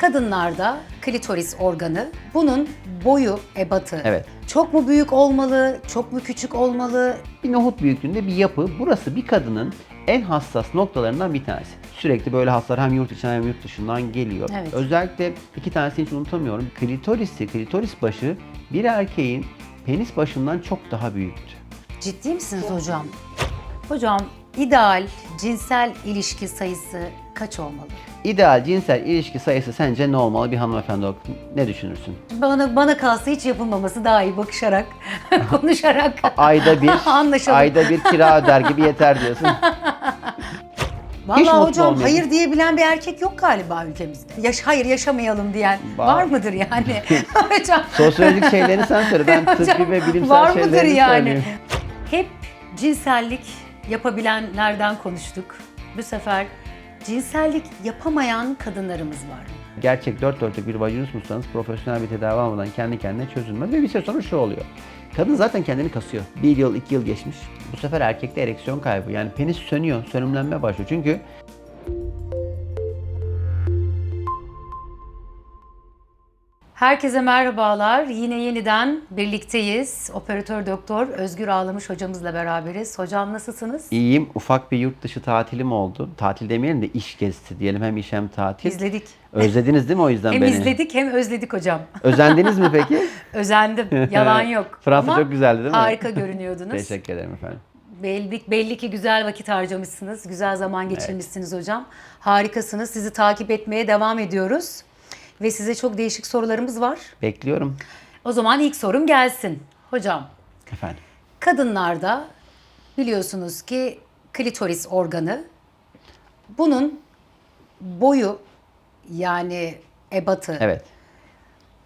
Kadınlarda klitoris organı, bunun boyu ebatı Evet. çok mu büyük olmalı, çok mu küçük olmalı? Bir nohut büyüklüğünde bir yapı. Burası bir kadının en hassas noktalarından bir tanesi. Sürekli böyle hastalar hem yurt içinden hem yurt dışından geliyor. Evet. Özellikle iki tanesini hiç unutamıyorum. Klitorisi, klitoris başı bir erkeğin penis başından çok daha büyüktü. Ciddi misiniz hocam? Hocam ideal cinsel ilişki sayısı kaç olmalı? İdeal cinsel ilişki sayısı sence ne olmalı bir hanımefendi olarak ne düşünürsün? Bana bana kalsa hiç yapılmaması daha iyi bakışarak, konuşarak. Ayda bir, Anlaşalım. ayda bir kira öder gibi yeter diyorsun. Vallahi mutlu hocam olmayalım. hayır diyebilen bir erkek yok galiba ülkemizde. Yaş hayır yaşamayalım diyen var, Var. mıdır yani? hocam Sosyolojik şeylerini sen söyle. Ben tıbbi ve bilimsel var mıdır şeylerini yani? söyleyeyim. Hep cinsellik yapabilenlerden konuştuk. Bu sefer cinsellik yapamayan kadınlarımız var. Gerçek dört dörtlük bir vajinismus bulsanız profesyonel bir tedavi almadan kendi kendine çözülmez ve bir süre sonra şu oluyor. Kadın zaten kendini kasıyor. Bir yıl, iki yıl geçmiş. Bu sefer erkekte ereksiyon kaybı. Yani penis sönüyor, sönümlenme başlıyor. Çünkü Herkese merhabalar. Yine yeniden birlikteyiz. Operatör doktor Özgür Ağlamış hocamızla beraberiz. Hocam nasılsınız? iyiyim, ufak bir yurt dışı tatilim oldu. Tatil demeyelim de iş gezisi diyelim. Hem iş hem tatil. İzledik. Özlediniz değil mi o yüzden Hem beni? izledik hem özledik hocam. Özendiniz mi peki? Özendim. Yalan yok. Fransa Ama çok güzeldi değil mi? Harika görünüyordunuz. Teşekkür ederim efendim. Belli, belli ki güzel vakit harcamışsınız. Güzel zaman geçirmişsiniz hocam. Harikasınız. Sizi takip etmeye devam ediyoruz. Ve size çok değişik sorularımız var. Bekliyorum O zaman ilk sorum gelsin. Hocam, efendim. kadınlarda biliyorsunuz ki klitoris organı bunun boyu yani ebatı Evet.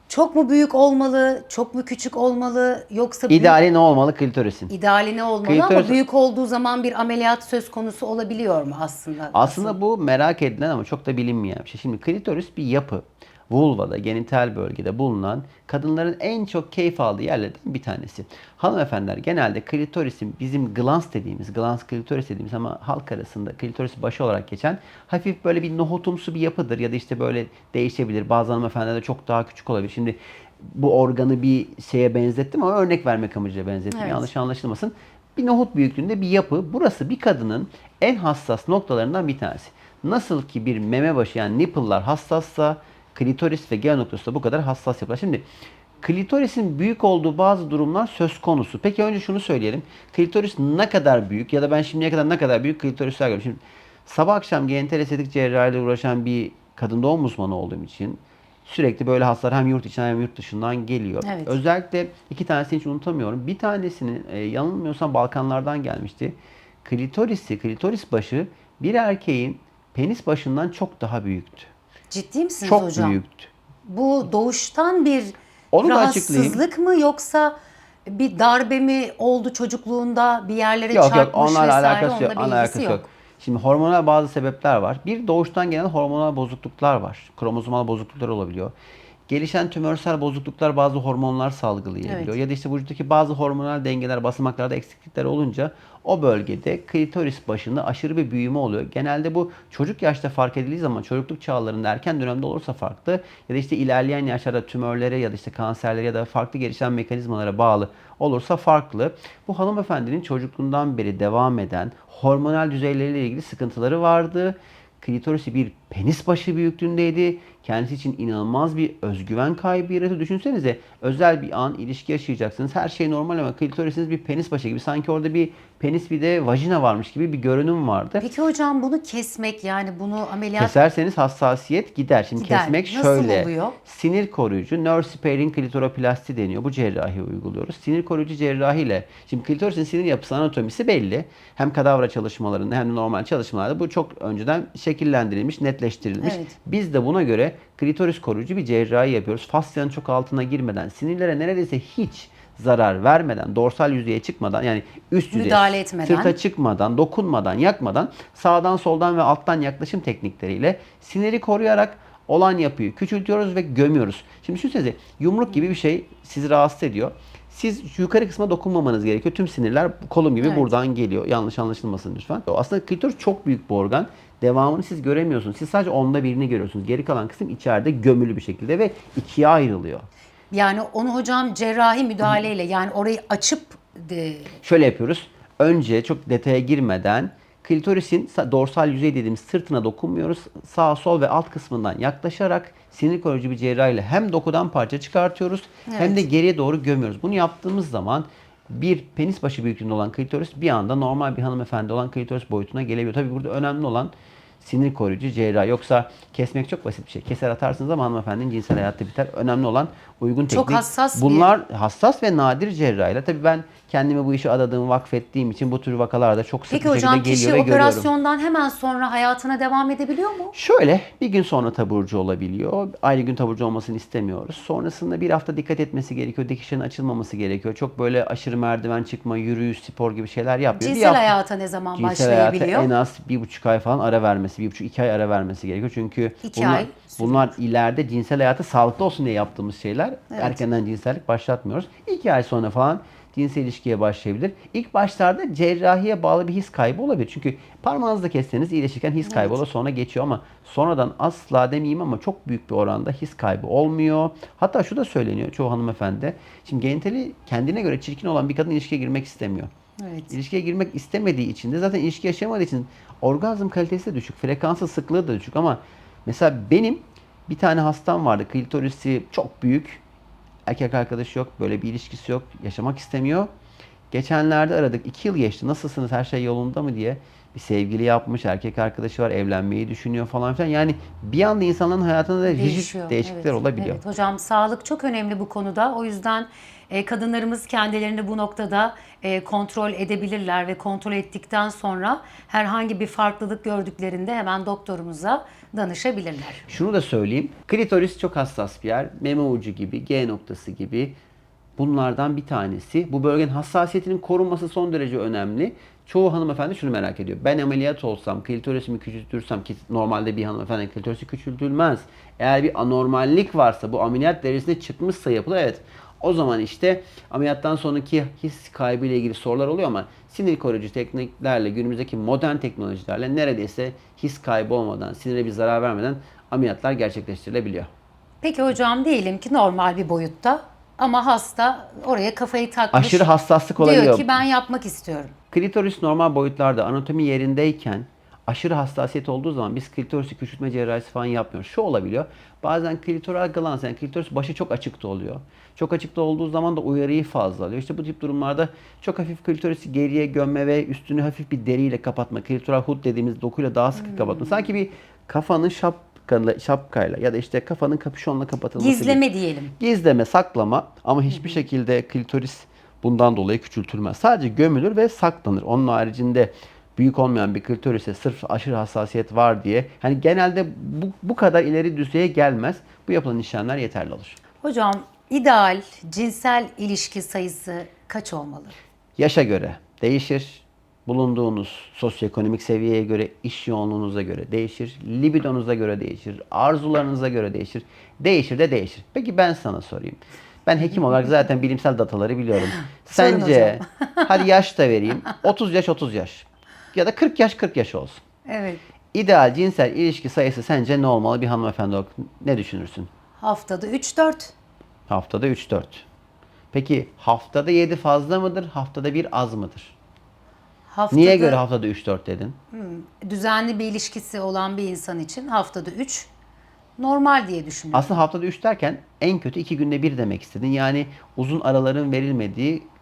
çok mu büyük olmalı, çok mu küçük olmalı yoksa büyük- İdeali ne olmalı klitorisin? ideali ne olmalı ama Klitoris- büyük olduğu zaman bir ameliyat söz konusu olabiliyor mu aslında? Aslında bu merak edilen ama çok da bilinmeyen bir şey. Şimdi klitoris bir yapı. Vulvada, genital bölgede bulunan kadınların en çok keyif aldığı yerlerden bir tanesi. Hanımefendiler genelde klitorisin bizim glans dediğimiz, glans klitoris dediğimiz ama halk arasında klitoris başı olarak geçen hafif böyle bir nohutumsu bir yapıdır ya da işte böyle değişebilir. Bazı hanımefendilerde çok daha küçük olabilir. Şimdi bu organı bir şeye benzettim ama örnek vermek amacıyla benzettim. Evet. Yanlış anlaşılmasın. Bir nohut büyüklüğünde bir yapı. Burası bir kadının en hassas noktalarından bir tanesi. Nasıl ki bir meme başı yani nipple'lar hassassa klitoris ve G noktası da bu kadar hassas yapılar. Şimdi klitorisin büyük olduğu bazı durumlar söz konusu. Peki önce şunu söyleyelim. Klitoris ne kadar büyük ya da ben şimdiye kadar ne kadar büyük klitorisler gördüm. Şimdi sabah akşam genital estetik cerrahiyle uğraşan bir kadın doğum uzmanı olduğum için sürekli böyle hastalar hem yurt içinden hem yurt dışından geliyor. Evet. Özellikle iki tanesini hiç unutamıyorum. Bir tanesinin e, yanılmıyorsam Balkanlardan gelmişti. Klitorisi, klitoris başı bir erkeğin penis başından çok daha büyüktü. Ciddi misiniz Çok hocam? büyüktü. Bu doğuştan bir Onu rahatsızlık mı yoksa bir darbe mi oldu çocukluğunda bir yerlere Yok yok çarpmış onlarla vesaire alakası yok. onunla Alakası ilgisi yok. Şimdi hormonal bazı sebepler var. Bir doğuştan gelen hormonal bozukluklar var. Kromozomal bozukluklar olabiliyor. Gelişen tümörsel bozukluklar bazı hormonlar salgılayabiliyor. Evet. Ya da işte vücuttaki bazı hormonal dengeler, basamaklarda eksiklikler olunca o bölgede klitoris başında aşırı bir büyüme oluyor. Genelde bu çocuk yaşta fark edildiği zaman çocukluk çağlarında erken dönemde olursa farklı ya da işte ilerleyen yaşlarda tümörlere ya da işte kanserlere ya da farklı gelişen mekanizmalara bağlı olursa farklı. Bu hanımefendinin çocukluğundan beri devam eden hormonal düzeyleriyle ilgili sıkıntıları vardı. Klitorisi bir penis başı büyüklüğündeydi. Kendisi için inanılmaz bir özgüven kaybı yaratıyor. Düşünsenize özel bir an ilişki yaşayacaksınız. Her şey normal ama klitorisiniz bir penis başı gibi. Sanki orada bir penis bir de vajina varmış gibi bir görünüm vardı. Peki hocam bunu kesmek yani bunu ameliyat Keserseniz hassasiyet gider. Şimdi Gider. kesmek Nasıl şöyle. oluyor? Sinir koruyucu, nerve sparing klitoroplasti deniyor. Bu cerrahi uyguluyoruz. Sinir koruyucu cerrahiyle. Şimdi klitorisin sinir yapısı, anatomisi belli. Hem kadavra çalışmalarında hem de normal çalışmalarda bu çok önceden şekillendirilmiş, netleştirilmiş. Evet. Biz de buna göre klitoris koruyucu bir cerrahi yapıyoruz. Fasyanın çok altına girmeden, sinirlere neredeyse hiç zarar vermeden, dorsal yüzeye çıkmadan yani üst yüzeye, Müdahale etmeden. sırta çıkmadan, dokunmadan, yakmadan sağdan soldan ve alttan yaklaşım teknikleriyle siniri koruyarak olan yapıyı küçültüyoruz ve gömüyoruz. Şimdi düşünsenize yumruk gibi bir şey sizi rahatsız ediyor. Siz yukarı kısma dokunmamanız gerekiyor. Tüm sinirler kolum gibi Evet. buradan geliyor. Yanlış anlaşılmasın lütfen. Aslında klitoris çok büyük bir organ. Devamını siz göremiyorsunuz. Siz sadece onda birini görüyorsunuz. Geri kalan kısım içeride gömülü bir şekilde ve ikiye ayrılıyor. Yani onu hocam cerrahi müdahaleyle yani orayı açıp de, Şöyle yapıyoruz. Önce çok detaya girmeden klitorisin sa- dorsal yüzey dediğimiz sırtına dokunmuyoruz. Sağ, sol ve alt kısmından yaklaşarak sinir koruyucu bir cerrahiyle hem dokudan parça çıkartıyoruz hem de geriye doğru gömüyoruz. Bunu yaptığımız zaman bir penis başı büyüklüğünde olan klitoris bir anda normal bir hanımefendi olan klitoris boyutuna gelebiliyor. Tabii burada önemli olan sinir koruyucu cerrahi. Yoksa kesmek çok basit bir şey. Keser atarsınız ama hanımefendinin cinsel hayatı biter. Önemli olan uygun Çok teknik. hassas bir- Bunlar hassas ve nadir cerrahiyle. Tabii ben kendimi bu işe adadığım, vakfettiğim için bu tür vakalarda çok sık Peki bir şekilde hocam geliyor kişi ve görüyorum. operasyondan hemen sonra hayatına devam edebiliyor mu? Şöyle bir gün sonra taburcu olabiliyor. Aynı gün taburcu olmasını istemiyoruz. Sonrasında bir hafta dikkat etmesi gerekiyor. Dikişlerin açılmaması gerekiyor. Çok böyle aşırı merdiven çıkma, yürüyüş, spor gibi şeyler yapmıyor. Cinsel hafta- hayata ne zaman cinsel hayata başlayabiliyor? en az bir buçuk ay falan ara vermesi, bir buçuk iki ay ara vermesi gerekiyor. Çünkü İki bunlar, ay bunlar ileride cinsel hayatı sağlıklı olsun diye yaptığımız şeyler. Erkenden cinsellik başlatmıyoruz. İki ay sonra falan cinsel ilişkiye başlayabilir. İlk başlarda cerrahiye bağlı bir his kaybı olabilir. Çünkü parmağınızı da kesseniz iyileşirken his kaybı olur sonra geçiyor ama sonradan asla demeyeyim ama çok büyük bir oranda his kaybı olmuyor. Hatta şu da söyleniyor çoğu hanımefendi. Şimdi genitali kendine göre çirkin olan bir kadın ilişkiye girmek istemiyor. Evet. İlişkiye girmek istemediği için de zaten ilişki yaşamadığı için orgazm kalitesi de düşük, frekansı sıklığı da düşük ama mesela benim bir tane hastam vardı. Klitorisi çok büyük. Erkek arkadaşı yok, böyle bir ilişkisi yok, yaşamak istemiyor. Geçenlerde aradık. iki yıl geçti. Nasılsınız? Her şey yolunda mı diye. Bir sevgili yapmış, erkek arkadaşı var, evlenmeyi düşünüyor falan filan. Yani bir anda insanların hayatında da rigid değişiklikler Evet, olabiliyor. Evet hocam sağlık çok önemli bu konuda. O yüzden e, kadınlarımız kendilerini bu noktada e, kontrol edebilirler ve kontrol ettikten sonra herhangi bir farklılık gördüklerinde hemen doktorumuza danışabilirler. Şunu da söyleyeyim. Klitoris çok hassas bir yer. Meme ucu gibi, G noktası gibi. Bunlardan bir tanesi. Bu bölgenin hassasiyetinin korunması son derece önemli. Çoğu hanımefendi şunu merak ediyor. Ben ameliyat olsam, klitorisimi küçültürsem ki normalde bir hanımefendi klitorisi küçültülmez. Eğer bir anormallik varsa bu ameliyat derecesinde çıkmışsa yapılır. Evet. O zaman işte ameliyattan sonraki his kaybı ile ilgili sorular oluyor ama sinir koruyucu tekniklerle günümüzdeki modern teknolojilerle neredeyse his kaybı olmadan, sinire bir zarar vermeden ameliyatlar gerçekleştirilebiliyor. Peki hocam diyelim ki normal bir boyutta ama hasta oraya kafayı takmış. Aşırı hassaslık Diyor olabiliyor. ki ben yapmak istiyorum. Klitoris normal boyutlarda anatomi yerindeyken aşırı hassasiyet olduğu zaman biz klitorisi küçültme cerrahisi falan yapmıyoruz. Şu olabiliyor. Bazen klitoral glans yani klitoris başı çok açıkta oluyor. Çok açıkta olduğu zaman da uyarıyı fazla alıyor. İşte bu tip durumlarda çok hafif klitorisi geriye gömme ve üstünü hafif bir deriyle kapatma. Klitoral hood dediğimiz dokuyla daha sıkı kapatma. Sanki bir kafanın şapkayla, şapkayla ya da işte kafanın kapüşonla kapatılması gibi. Gizleme diyelim. Gizleme, saklama ama hiçbir şekilde klitoris bundan dolayı küçültülmez. Sadece gömülür ve saklanır. Onun haricinde büyük olmayan bir klitorise sırf aşırı hassasiyet var diye hani genelde bu, bu kadar ileri düzeye gelmez. Bu yapılan işlemler yeterli olur. Hocam ideal cinsel ilişki sayısı kaç olmalı? Yaşa göre değişir. Bulunduğunuz sosyoekonomik seviyeye göre, iş yoğunluğunuza göre değişir. Libidonuza göre değişir. Arzularınıza göre değişir. Değişir de değişir. Peki ben sana sorayım. Ben hekim olarak zaten bilimsel dataları biliyorum. Sence, hadi yaş da vereyim. 30 yaş 30 yaş. Ya da 40 yaş 40 yaş olsun. Evet. İdeal cinsel ilişki sayısı sence ne olmalı bir hanımefendi olarak? Ne düşünürsün? Haftada 3-4. Haftada 3-4. Peki haftada 7 fazla mıdır? Haftada 1 az mıdır? Haftada Niye göre haftada 3-4 dedin? düzenli bir ilişkisi olan bir insan için haftada 3 normal diye düşünüyorum. Aslında haftada 3 derken en kötü 2 günde bir demek istedin. Yani uzun araların verilmediği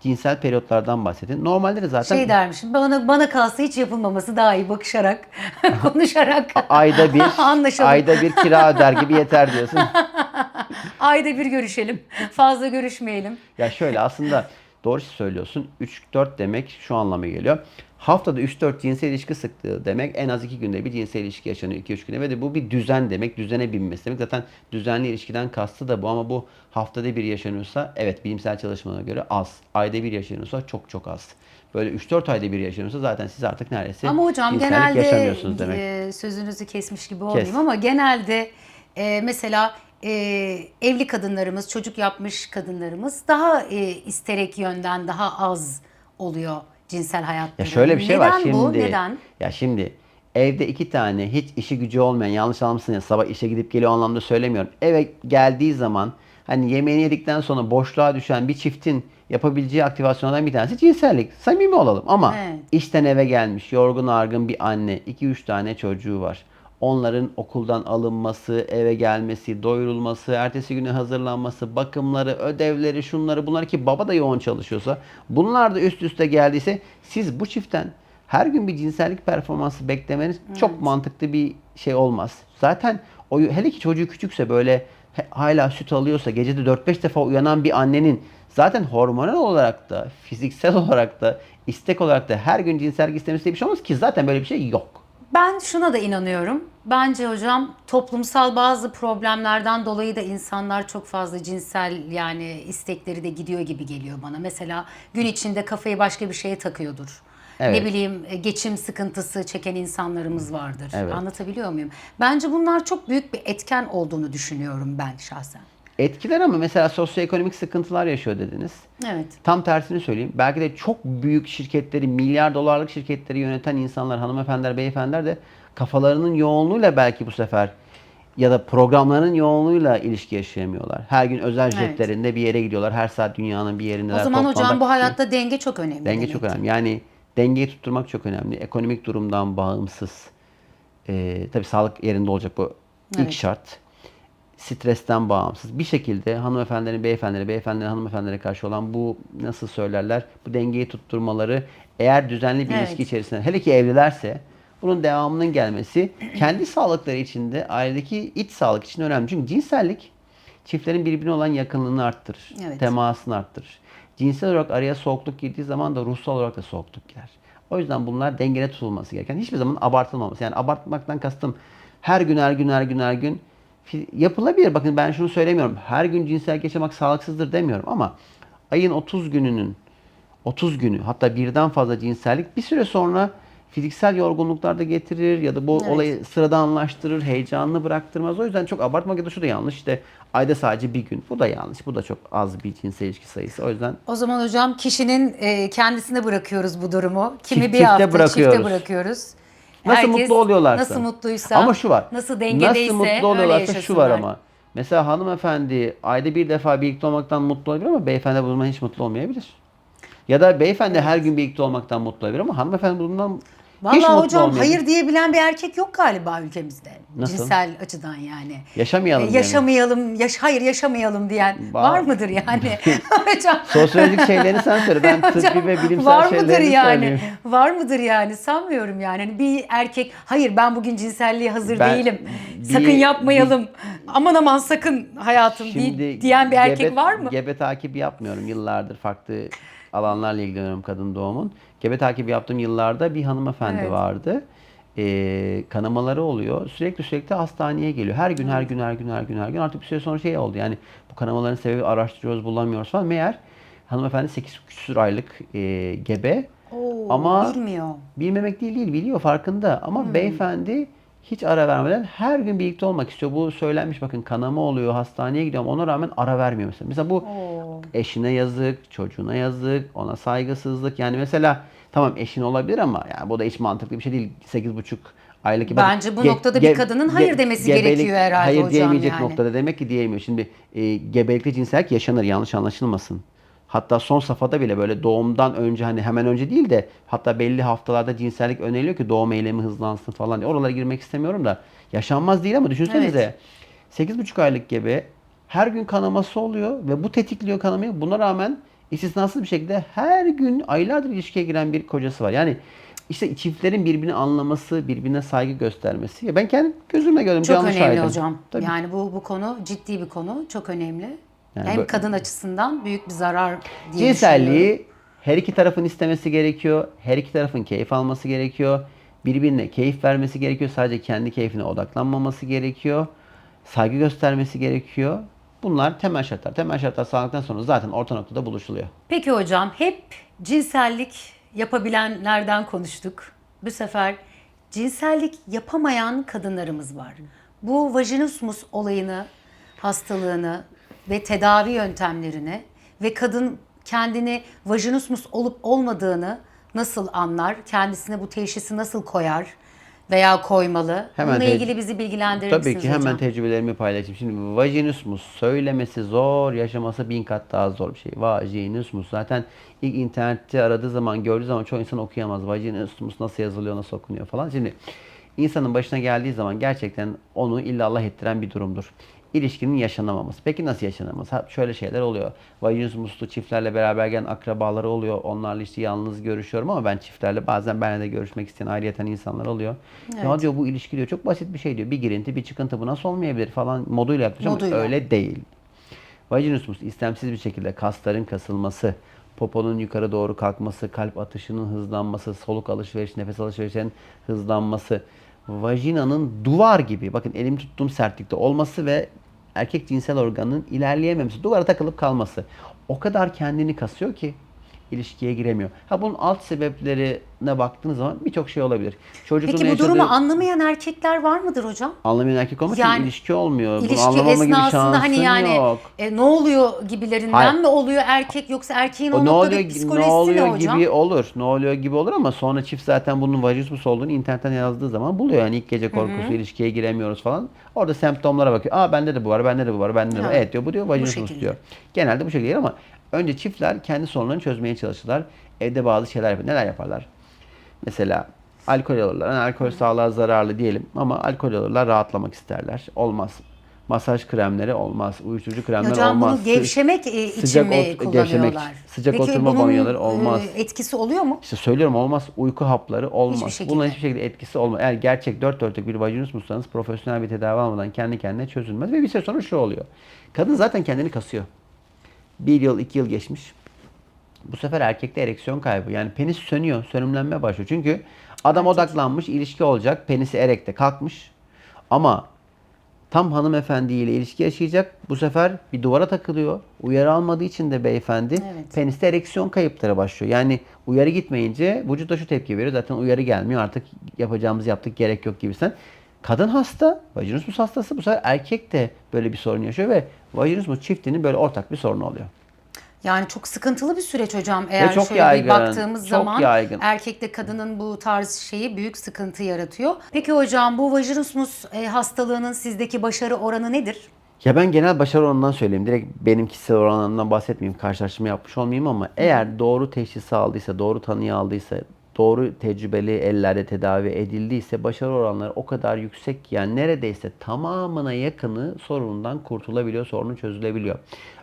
cinsel periyotlardan bahsedin. Normalde de zaten şey dermişim bana bana kalsa hiç yapılmaması daha iyi bakışarak konuşarak ayda bir Anlaşalım. ayda bir kira öder gibi yeter diyorsun. ayda bir görüşelim fazla görüşmeyelim. Ya şöyle aslında doğru söylüyorsun. 3-4 demek şu anlama geliyor. Haftada 3-4 cinsel ilişki sıklığı demek en az 2 günde bir cinsel ilişki yaşanıyor 2-3 günde ve de bu bir düzen demek. Düzene binmesi demek. Zaten düzenli ilişkiden kastı da bu ama bu haftada bir yaşanıyorsa evet bilimsel çalışmalara göre az. Ayda bir yaşanıyorsa çok çok az. Böyle 3-4 ayda bir yaşanıyorsa zaten siz artık neredeyse Ama hocam genelde yaşamıyorsunuz demek. e, sözünüzü kesmiş gibi olmayayım Kes. ama genelde e, mesela e, evli kadınlarımız, çocuk yapmış kadınlarımız daha e, isterek yönden daha az oluyor cinsel hayatları. Ya şöyle bir şey Neden var şimdi. bu? Neden? Ya şimdi evde iki tane hiç işi gücü olmayan yanlış anlamışsın ya sabah işe gidip geliyor anlamda söylemiyorum. Eve geldiği zaman hani yemeğini yedikten sonra boşluğa düşen bir çiftin yapabileceği aktivasyonlardan bir tanesi cinsellik. Samimi olalım ama Evet. işten eve gelmiş yorgun argın bir anne 2-3 tane çocuğu var. Onların okuldan alınması, eve gelmesi, doyurulması, ertesi güne hazırlanması, bakımları, ödevleri, şunları bunları ki baba da yoğun çalışıyorsa bunlar da üst üste geldiyse siz bu çiftten her gün bir cinsellik performansı beklemeniz çok mantıklı bir şey olmaz. Zaten o hele ki çocuğu küçükse böyle hala süt alıyorsa gecede 4-5 defa uyanan bir annenin zaten hormonal olarak da fiziksel olarak da istek olarak da her gün cinsellik istemesi diye bir şey olmaz ki zaten böyle bir şey yok. Ben şuna da inanıyorum. Bence hocam toplumsal bazı problemlerden dolayı da insanlar çok fazla cinsel yani istekleri de gidiyor gibi geliyor bana. Mesela gün içinde kafayı başka bir şeye takıyordur. Evet. Ne bileyim e, geçim sıkıntısı çeken insanlarımız vardır. Evet. Anlatabiliyor muyum? Bence bunlar çok büyük bir etken olduğunu düşünüyorum ben şahsen. Etkiler ama mesela sosyoekonomik sıkıntılar yaşıyor dediniz. Evet. Tam tersini söyleyeyim. Belki de çok büyük şirketleri, milyar dolarlık şirketleri yöneten insanlar, hanımefendiler, beyefendiler de kafalarının yoğunluğuyla belki bu sefer ya da programlarının yoğunluğuyla ilişki yaşayamıyorlar. Her gün özel Evet. jetlerinde bir yere gidiyorlar. Her saat dünyanın bir yerindeler. O zaman hocam bu hayatta denge çok önemli. Denge çok önemli. Yani dengeyi tutturmak çok önemli. Ekonomik durumdan bağımsız. Ee, tabii sağlık yerinde olacak bu ilk Evet. şart. Stresten bağımsız. Bir şekilde hanımefendilerin, beyefendilere, beyefendilerin hanımefendilere karşı olan bu nasıl söylerler? Bu dengeyi tutturmaları eğer düzenli bir Evet. ilişki içerisinde hele ki evlilerse bunun devamının gelmesi kendi sağlıkları için de ailedeki iç sağlık için önemli. Çünkü cinsellik çiftlerin birbirine olan yakınlığını arttırır. Evet. Temasını arttırır. Cinsel olarak araya soğukluk girdiği zaman da ruhsal olarak da soğukluk girer. O yüzden bunlar dengede tutulması gereken. Hiçbir zaman abartılmaması. Yani abartmaktan kastım her gün her gün her gün her gün yapılabilir. Bakın ben şunu söylemiyorum. Her gün cinsel yaşamak sağlıksızdır demiyorum ama ayın 30 gününün 30 günü hatta birden fazla cinsellik bir süre sonra fiziksel yorgunluklar da getirir ya da bu Evet. olayı sıradanlaştırır, heyecanlı bıraktırmaz. O yüzden çok abartmak ya da şu da yanlış. İşte ayda sadece bir gün. Bu da yanlış. Bu da çok az bir cinsel ilişki sayısı. O yüzden O zaman hocam kişinin e, kendisine bırakıyoruz bu durumu. Kimi Çift- bir hafta bırakıyoruz. çifte bırakıyoruz. Nasıl Herkes mutlu oluyorlarsa. Nasıl mutluysa. Ama şu var. Nasıl dengedeyse Nasıl mutlu oluyorlarsa şu var ama. Mesela hanımefendi ayda bir defa birlikte olmaktan mutlu olabilir ama beyefendi bundan hiç mutlu olmayabilir. Ya da beyefendi her gün birlikte olmaktan mutlu olabilir ama hanımefendi bundan hiç Vallahi mutlu hocam olmayabilir. hayır diyebilen bir erkek yok galiba ülkemizde. Nasıl? Cinsel açıdan yani. Yaşamayalım diye mi? yaşamayalım, yaş hayır yaşamayalım diyen Var. var, mıdır yani? hocam Sosyolojik şeylerini sen söyle. Ben tıbbi Hocam, ve bilimsel var mıdır yani? söyleyeyim. Var mıdır yani? Sanmıyorum yani. Hani bir erkek hayır ben bugün cinselliğe hazır Ben- değilim. bir- sakın yapmayalım. aman aman sakın hayatım di- diyen bir erkek gebe, var mı? Gebe takibi yapmıyorum. Yıllardır farklı alanlarla ilgileniyorum kadın doğumun. Gebe takibi yaptığım yıllarda bir hanımefendi Evet. vardı. Ee, kanamaları oluyor. Sürekli sürekli hastaneye geliyor. Her gün her gün her gün her gün her gün. Artık bir süre sonra şey oldu. Yani bu kanamaların sebebi araştırıyoruz bulamıyoruz falan. Meğer hanımefendi 8 küsur aylık e, gebe. Oo, Ama- bilmiyor. Bilmemek değil değil biliyor farkında ama beyefendi hiç ara vermeden her gün birlikte olmak istiyor. Bu söylenmiş bakın kanama oluyor hastaneye gidiyorum ona rağmen ara vermiyor mesela. Mesela bu Oo. Eşine yazık, çocuğuna yazık, ona saygısızlık. Yani mesela tamam eşin olabilir ama yani bu da hiç mantıklı bir şey değil. 8,5 aylık. Bence bu noktada bir kadının hayır demesi gerekiyor herhalde hayır hocam diyemeyecek yani. noktada demek ki diyemiyor. Şimdi e, gebelikte cinsellik yaşanır yanlış anlaşılmasın. Hatta son safhada bile böyle doğumdan önce hani hemen önce değil de hatta belli haftalarda cinsellik öneriliyor ki doğum eylemi hızlansın falan. diye. Oralara girmek istemiyorum da yaşanmaz değil ama düşünsenize. 8,5 aylık gebe her gün kanaması oluyor ve bu tetikliyor kanamayı. Buna rağmen istisnasız bir şekilde her gün aylardır ilişkiye giren bir kocası var. Yani işte çiftlerin birbirini anlaması, birbirine saygı göstermesi. Ya ben kendi gözümle gördüm. Çok önemli şahidim. hocam. Tabii. Yani bu bu konu ciddi bir konu. Çok önemli. Yani Hem böyle- kadın açısından büyük bir zarar diye. Cinselliği her iki tarafın istemesi gerekiyor. Her iki tarafın keyif alması gerekiyor. Birbirine keyif vermesi gerekiyor. Sadece kendi keyfine odaklanmaması gerekiyor. Saygı göstermesi gerekiyor. Bunlar temel şartlar. Temel şartlar sağladıktan sonra zaten orta noktada buluşuluyor. Peki hocam hep cinsellik yapabilenlerden konuştuk. Bu sefer cinsellik yapamayan kadınlarımız var. Bu vajinismus olayını hastalığını ve tedavi yöntemlerini ve kadın kendini vajinismus olup olmadığını nasıl anlar? Kendisine bu teşhisi nasıl koyar veya koymalı? Hemen Bununla ilgili bizi bilgilendirir Tabii misiniz ki hemen hocam? tecrübelerimi paylaşayım. Şimdi vajinismus söylemesi zor, yaşaması bin kat daha zor bir şey. Vajinismus zaten ilk internette aradığı zaman gördüğü zaman çoğu insan okuyamaz. Vajinismus nasıl yazılıyor, nasıl okunuyor falan. Şimdi insanın başına geldiği zaman gerçekten onu illallah ettiren bir durumdur. İlişkinin yaşanamaması. Peki nasıl yaşanamaz? Ha, şöyle şeyler oluyor. Vajinismuslu çiftlerle beraber gelen akrabaları oluyor. Onlarla işte yalnız görüşüyorum ama ben çiftlerle bazen benimle de görüşmek isteyen ayrıyeten insanlar oluyor. Ya diyor bu ilişki diyor çok basit bir şey diyor. Bir girinti bir çıkıntı bu nasıl olmayabilir falan moduyla yapmış ama öyle değil. Vajinismus istemsiz bir şekilde kasların kasılması, poponun yukarı doğru kalkması, kalp atışının hızlanması, soluk alışveriş, nefes alışverişinin hızlanması, vajinanın duvar gibi, bakın elim tuttuğum sertlikte olması ve erkek cinsel organının ilerleyememesi, duvara takılıp kalması. O kadar kendini kasıyor ki ilişkiye giremiyor. Ha bunun alt sebeplerine baktığınız zaman birçok şey olabilir. Çocukluğunda Peki bu yaşadığı- durumu anlamayan erkekler var mıdır hocam? anlamayan erkek olmak Yani için ilişki olmuyor. Bunu İlişki gibi esnasında şansın hani yani yok. e, ne oluyor gibilerinden Hayır. mi oluyor erkek yoksa erkeğin o, O ne oluyor, ne psikolojisi oluyor ne hocam? gibi olur. Ne oluyor gibi olur ama sonra çift zaten bunun vajinismus olduğunu internetten yazdığı zaman buluyor. Yani ilk gece korkusu, ilişkiye giremiyoruz falan. Orada semptomlara bakıyor. Aa bende de bu var, bende de bu var, bende de bu var. Evet diyor bu diyor vajinismus diyor. Genelde bu şekilde ama önce çiftler kendi sorunlarını çözmeye çalışırlar. Evde bazı şeyler yapar. Neler yaparlar? Mesela alkol alırlar. Yani alkol sağlığa zararlı diyelim ama alkol alırlar rahatlamak isterler. Olmaz. Masaj kremleri olmaz. Uyuşturucu kremler Hocam olmaz. bunu gevşemek e, için sıcak mi ot- kullanıyorlar? gevşemek, sıcak Peki oturma banyoları olmaz. e, etkisi oluyor mu? İşte söylüyorum olmaz. Uyku hapları olmaz. Hiçbir şekilde. Bunların hiçbir şekilde etkisi olmaz. Eğer gerçek dört dörtlük bir vajinismussanız profesyonel bir tedavi almadan kendi kendine çözülmez. Ve bir süre sonra şu oluyor. Kadın zaten kendini kasıyor. Bir yıl, iki yıl geçmiş. Bu sefer erkekte ereksiyon kaybı. Yani penis sönüyor, sönümlenmeye başlıyor. Çünkü adam odaklanmış, ilişki olacak. Penisi erekte kalkmış. Ama tam hanımefendiyle ilişki yaşayacak. Bu sefer bir duvara takılıyor. Uyarı almadığı için de beyefendi Evet. peniste ereksiyon kayıpları başlıyor. Yani uyarı gitmeyince vücut da şu tepki veriyor. Zaten uyarı gelmiyor. Artık yapacağımızı yaptık gerek yok gibisinden. Kadın hasta, vajinismus hastası. Bu sefer erkek de böyle bir sorun yaşıyor ve vajinismus çiftinin böyle ortak bir sorunu oluyor. Yani çok sıkıntılı bir süreç hocam. Eğer çok şöyle yaygın, bir baktığımız çok zaman yaygın. erkekte kadının bu tarz şeyi büyük sıkıntı yaratıyor. Peki hocam bu vajinismus e, hastalığının sizdeki başarı oranı nedir? Ya ben genel başarı oranından söyleyeyim. Direkt benim kişisel oranlarından bahsetmeyeyim. Karşılaştırma yapmış olmayayım ama eğer doğru teşhisi aldıysa, doğru tanıyı aldıysa, doğru tecrübeli ellerde tedavi edildiyse başarı oranları o kadar yüksek ki yani neredeyse tamamına yakını sorundan kurtulabiliyor, sorunu çözülebiliyor.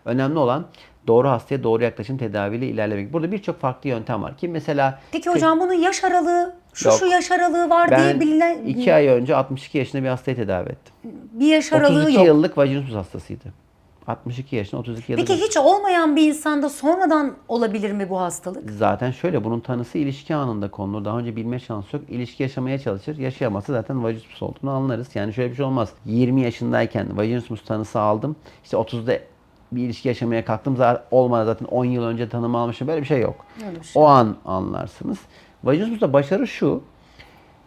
Önemli olan doğru hastaya doğru yaklaşım tedaviyle ilerlemek. Burada birçok farklı yöntem var ki mesela Peki hocam bunun yaş aralığı, şu Yok. şu yaş aralığı var diye ben bilinen 2 ay önce 62 yaşında bir hastayı tedavi ettim. bir yaş aralığı 32 yok. yıllık vajinismus hastasıydı. 62 yaşında 32 yıllık Peki hiç olmayan bir insanda sonradan olabilir mi bu hastalık? Zaten şöyle bunun tanısı ilişki anında konulur. Daha önce bilme şansı yok. İlişki yaşamaya çalışır. Yaşayamazsa zaten vajinismus olduğunu anlarız. Yani şöyle bir şey olmaz. 20 yaşındayken vajinismus tanısı aldım. İşte 30'da bir ilişki yaşamaya kalktım. Zaten olmadı zaten 10 yıl önce tanımı almışım. Böyle bir şey yok. Şey O an anlarsınız. Vajinismus'ta başarı şu.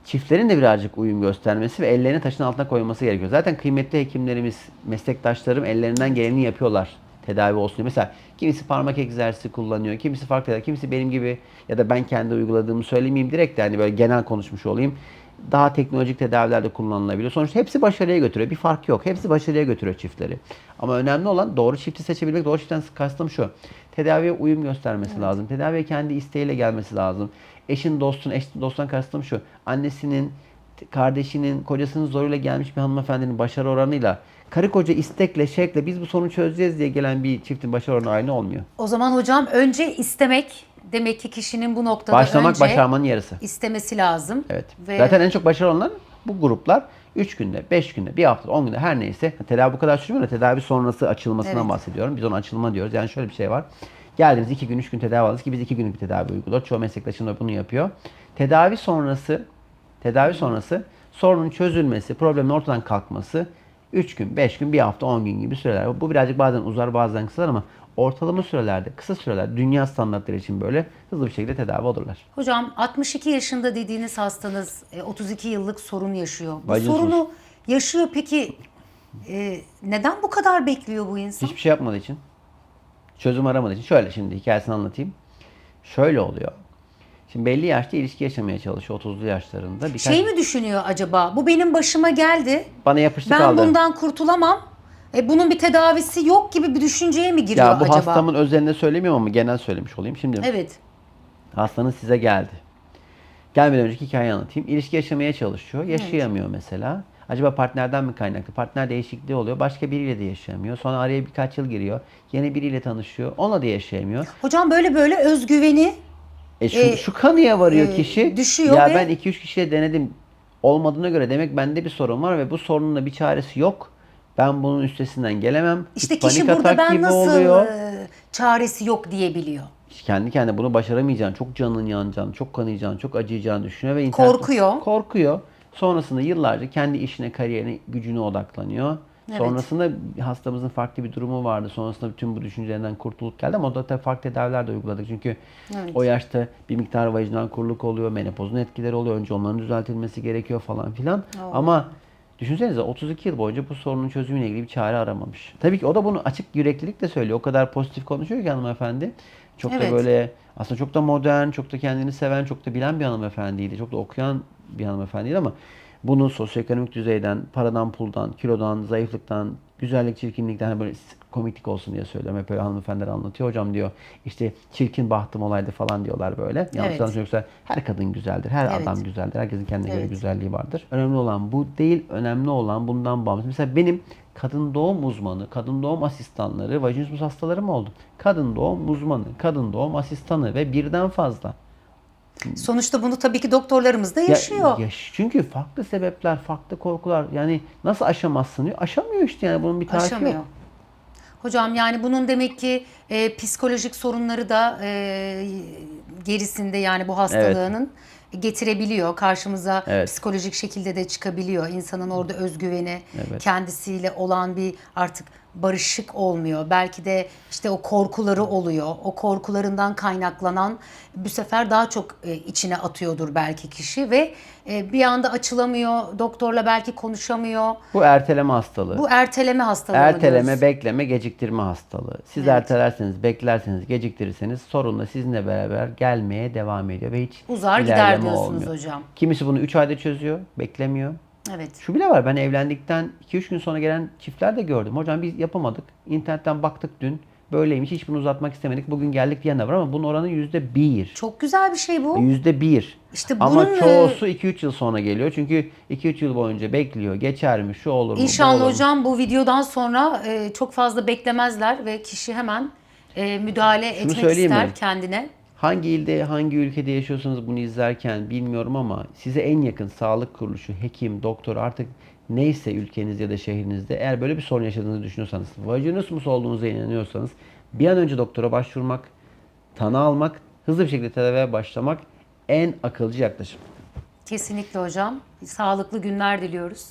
Çiftlerin de birazcık uyum göstermesi ve ellerini taşın altına koyması gerekiyor. Zaten kıymetli hekimlerimiz, meslektaşlarım ellerinden geleni yapıyorlar tedavi olsun diye. Mesela kimisi parmak egzersizi kullanıyor, kimisi farklı tedavi, kimisi benim gibi ya da ben kendi uyguladığımı söylemeyeyim direkt de hani böyle genel konuşmuş olayım. Daha teknolojik tedavilerde kullanılabiliyor. Sonuçta hepsi başarıya götürüyor. Bir fark yok. Hepsi başarıya götürüyor çiftleri. Ama önemli olan doğru çifti seçebilmek. Doğru çiftten kastım şu. Tedaviye uyum göstermesi lazım. Tedaviye kendi isteğiyle gelmesi lazım. Eşin, dostun, eş dosttan kastım şu. Annesinin, kardeşinin, kocasının zoruyla gelmiş bir hanımefendinin başarı oranıyla karı koca istekle, şevkle biz bu sorunu çözeceğiz diye gelen bir çiftin başarı oranı aynı olmuyor. O zaman hocam önce istemek demek ki kişinin bu noktada Başlamak önce başarmanın yarısı. istemesi lazım. Evet. Ve Zaten en çok başarılı olanlar bu gruplar 3 günde, 5 günde, 1 hafta, 10 günde her neyse. Tedavi bu kadar sürmüyor da tedavi sonrası açılmasından Evet. bahsediyorum. Biz ona açılma diyoruz. Yani şöyle bir şey var. Geldiniz 2 gün, 3 gün tedavi aldınız ki biz 2 günlük bir tedavi uyguluyoruz. Çoğu meslektaşım da bunu yapıyor. Tedavi sonrası tedavi sonrası sorunun çözülmesi, problemin ortadan kalkması 3 gün, 5 gün, 1 hafta, 10 gün gibi süreler. Bu birazcık bazen uzar bazen kısalar ama ortalama sürelerde, kısa süreler, dünya standartları için böyle hızlı bir şekilde tedavi olurlar. hocam 62 yaşında dediğiniz hastanız e, 32 yıllık sorun yaşıyor. Bu Vajinismus. sorunu yaşıyor peki e, neden bu kadar bekliyor bu insan? Hiçbir şey yapmadığı için. Çözüm aramadığı için. Şöyle şimdi hikayesini anlatayım. Şöyle oluyor. Şimdi belli yaşta ilişki yaşamaya çalışıyor 30'lu yaşlarında. Birkaç Şey mi düşünüyor acaba? Bu benim başıma geldi. bana yapıştı Ben kaldı. bundan kurtulamam. E, bunun bir tedavisi yok gibi bir düşünceye mi giriyor ya bu acaba? hastamın özelinde söylemiyorum ama genel söylemiş olayım. Şimdi Evet. hastanız size geldi. Gelmeden önceki hikayeyi anlatayım. İlişki yaşamaya çalışıyor. Yaşayamıyor mesela. Acaba partnerden mi kaynaklı? Partner değişikliği oluyor. Başka biriyle de yaşayamıyor. Sonra araya birkaç yıl giriyor. Yeni biriyle tanışıyor. Onunla da yaşayamıyor. Hocam böyle böyle özgüveni E şu, E, şu kanıya varıyor e, kişi. düşüyor ya ve- ben 2-3 kişiyle denedim. Olmadığına göre demek bende bir sorun var ve bu sorunun da bir çaresi yok. Ben bunun üstesinden gelemem. işte Bir kişi burada ben nasıl oluyor. e, çaresi yok diyebiliyor. kendi kendine bunu başaramayacağını, çok canının yanacağını, çok kanayacağını, çok acıyacağını düşünüyor ve internet- Korkuyor. Korkuyor. Sonrasında yıllarca kendi işine, kariyerine, gücüne odaklanıyor. Evet. Sonrasında hastamızın farklı bir durumu vardı. Sonrasında bütün bu düşüncelerinden kurtulup geldi ama o da tabii farklı tedaviler de uyguladık. Çünkü Evet. o yaşta bir miktar vajinal kuruluk oluyor, menopozun etkileri oluyor. Önce onların düzeltilmesi gerekiyor falan filan. Ama düşünsenize 32 yıl boyunca bu sorunun çözümüyle ilgili bir çare aramamış. Tabii ki o da bunu açık yüreklilikle söylüyor. O kadar pozitif konuşuyor ki hanımefendi. Çok Evet. da böyle aslında çok da modern, çok da kendini seven, çok da bilen bir hanımefendiydi. Çok da okuyan bir hanımefendiydi ama bunu sosyoekonomik düzeyden, paradan, puldan, kilodan, zayıflıktan, güzellik, çirkinlikten hani böyle komiklik olsun diye söylüyorum. Hep böyle hanımefendiler anlatıyor. Hocam diyor işte çirkin bahtım olaydı falan diyorlar böyle. Yanlış Evet. anlaşılıyorsa her kadın güzeldir, her Evet. adam güzeldir. Herkesin kendine göre Evet. güzelliği vardır. Önemli olan bu değil, önemli olan bundan bağımsız. Mesela benim kadın doğum uzmanı, kadın doğum asistanları, vajinismus hastalarım oldu. Kadın doğum uzmanı, kadın doğum asistanı ve birden fazla. Sonuçta bunu tabii ki doktorlarımız da Ya- yaşıyor. yaş- çünkü farklı sebepler, farklı korkular. Yani nasıl aşamazsın diyor. Aşamıyor işte yani bunun bir tarifi Aşamıyor. yok. Hocam yani bunun demek ki e, psikolojik sorunları da e, gerisinde yani bu hastalığının getirebiliyor. Karşımıza Evet. psikolojik şekilde de çıkabiliyor. İnsanın orada özgüveni, Evet. kendisiyle olan bir artık barışık olmuyor. Belki de işte o korkuları oluyor. O korkularından kaynaklanan bu sefer daha çok e, içine atıyordur belki kişi ve e, bir anda açılamıyor. Doktorla belki konuşamıyor. Bu erteleme hastalığı. Bu erteleme hastalığı Erteleme, diyoruz. bekleme, geciktirme hastalığı. Siz Evet. ertelerseniz, beklerseniz, geciktirirseniz sorun da sizinle beraber gelmeye devam ediyor ve hiç Uzar gider diyorsunuz olmuyor. hocam. Kimisi bunu 3 ayda çözüyor, beklemiyor. Evet. Şu bile var ben evlendikten 2-3 gün sonra gelen çiftler de gördüm. Hocam biz yapamadık. İnternetten baktık dün. Böyleymiş. Hiç bunu uzatmak istemedik. Bugün geldik diyen de var ama bunun oranı yüzde bir. Çok güzel bir şey bu. Yüzde bir. İşte Ama bunun, e, çoğusu 2-3 yıl sonra geliyor. Çünkü 2-3 yıl boyunca bekliyor. Geçer mi? Şu olur mu? bu İnşallah olur mu? hocam bu videodan sonra e, çok fazla beklemezler ve kişi hemen e, müdahale Şunu etmek ister mi? kendine. Hangi ilde, hangi ülkede yaşıyorsanız bunu izlerken bilmiyorum ama size en yakın sağlık kuruluşu, hekim, doktor artık neyse ülkenizde ya da şehrinizde eğer böyle bir sorun yaşadığınızı düşünüyorsanız, vajinismus olduğunuza inanıyorsanız bir an önce doktora başvurmak, tanı almak, hızlı bir şekilde tedaviye başlamak en akılcı yaklaşım. Kesinlikle hocam. Sağlıklı günler diliyoruz.